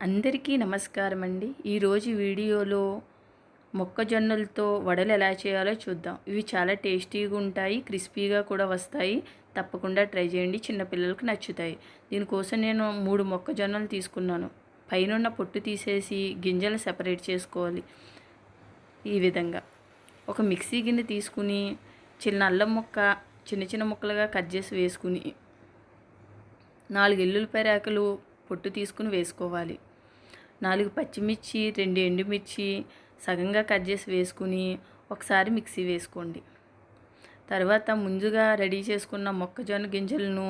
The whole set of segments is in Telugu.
అందరికీ నమస్కారం అండి. ఈరోజు వీడియోలో మొక్కజొన్నలతో వడలు ఎలా చేయాలో చూద్దాం. ఇవి చాలా టేస్టీగా ఉంటాయి క్రిస్పీగా కూడా వస్తాయి. తప్పకుండా ట్రై చేయండి చిన్నపిల్లలకు నచ్చుతాయి. దీనికోసం నేను మూడు మొక్కజొన్నలు తీసుకున్నాను. పైన పొట్టు తీసేసి గింజలు సెపరేట్ చేసుకోవాలి ఈ విధంగా. ఒక మిక్సీ గిన్నె తీసుకుని చిన్న అల్లం ముక్క చిన్న చిన్న ముక్కలుగా కట్ చేసి వేసుకుని నాలుగు ఎల్లుల్లిపాయ రేకలు పొట్టు తీసుకుని వేసుకోవాలి. నాలుగు పచ్చిమిర్చి రెండు ఎండుమిర్చి సగంగా కట్ చేసి వేసుకుని ఒకసారి మిక్సీ వేసుకోండి. తర్వాత ముందుగా రెడీ చేసుకున్న మొక్కజొన్న గింజలను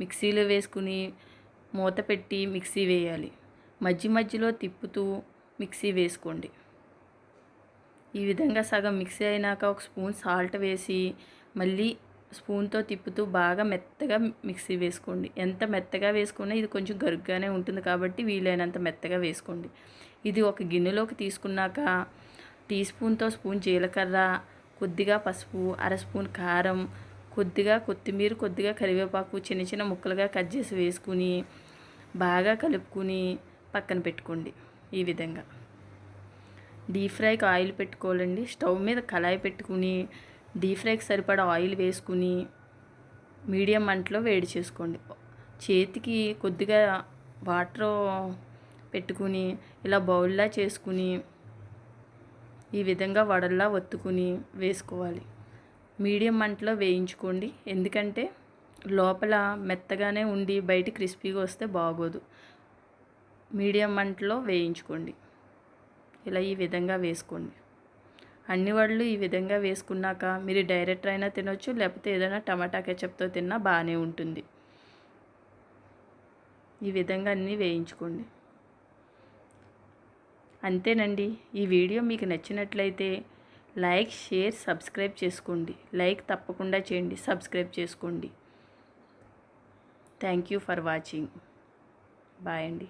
మిక్సీలో వేసుకుని మూత పెట్టి మిక్సీ వేయాలి. మధ్య మధ్యలో తిప్పుతూ మిక్సీ వేసుకోండి. ఈ విధంగా సగం మిక్సీ అయినాక ఒక స్పూన్ సాల్ట్ వేసి మళ్ళీ స్పూన్తో తిప్పుతూ బాగా మెత్తగా మిక్సీ వేసుకోండి. ఎంత మెత్తగా వేసుకున్నా ఇది కొంచెం గరుగ్గానే ఉంటుంది కాబట్టి వీలైనంత మెత్తగా వేసుకోండి. ఇది ఒక గిన్నెలోకి తీసుకున్నాక టీ స్పూన్తో స్పూన్ జీలకర్ర కొద్దిగా పసుపు అర స్పూన్ కారం కొద్దిగా కొత్తిమీర కొద్దిగా కరివేపాకు చిన్న చిన్న ముక్కలుగా కట్ చేసి వేసుకుని బాగా కలుపుకుని పక్కన పెట్టుకోండి ఈ విధంగా. డీప్ ఫ్రైకి ఆయిల్ పెట్టుకోవాలండి. స్టవ్ మీద కళాయి పెట్టుకుని డీప్ ఫ్రైకి సరిపడా ఆయిల్ వేసుకుని మీడియం మంటలో వేడి చేసుకోండి. చేతికి కొద్దిగా వాటర్ పెట్టుకుని ఇలా బౌల్లా చేసుకుని ఈ విధంగా వడల్లా ఒత్తుకుని వేసుకోవాలి. మీడియం మంటలో వేయించుకోండి. ఎందుకంటే లోపల మెత్తగానే ఉండి బయట క్రిస్పీగా వస్తే బాగోదు. మీడియం మంటలో వేయించుకోండి. ఇలా ఈ విధంగా వేసుకోండి. అన్ని వడలు ఈ విధంగా వేసుకున్నాక మీరు డైరెక్ట్ అయినా తినొచ్చు లేకపోతే ఏదైనా టమాటా కెచప్తో తిన్నా బాగానే ఉంటుంది. ఈ విధంగా అన్నీ వేయించుకోండి. అంతేనండి. ఈ వీడియో మీకు నచ్చినట్లయితే లైక్ షేర్ సబ్స్క్రైబ్ చేసుకోండి. లైక్ తప్పకుండా చేయండి సబ్స్క్రైబ్ చేసుకోండి. Thank you for watching. Bye అండి.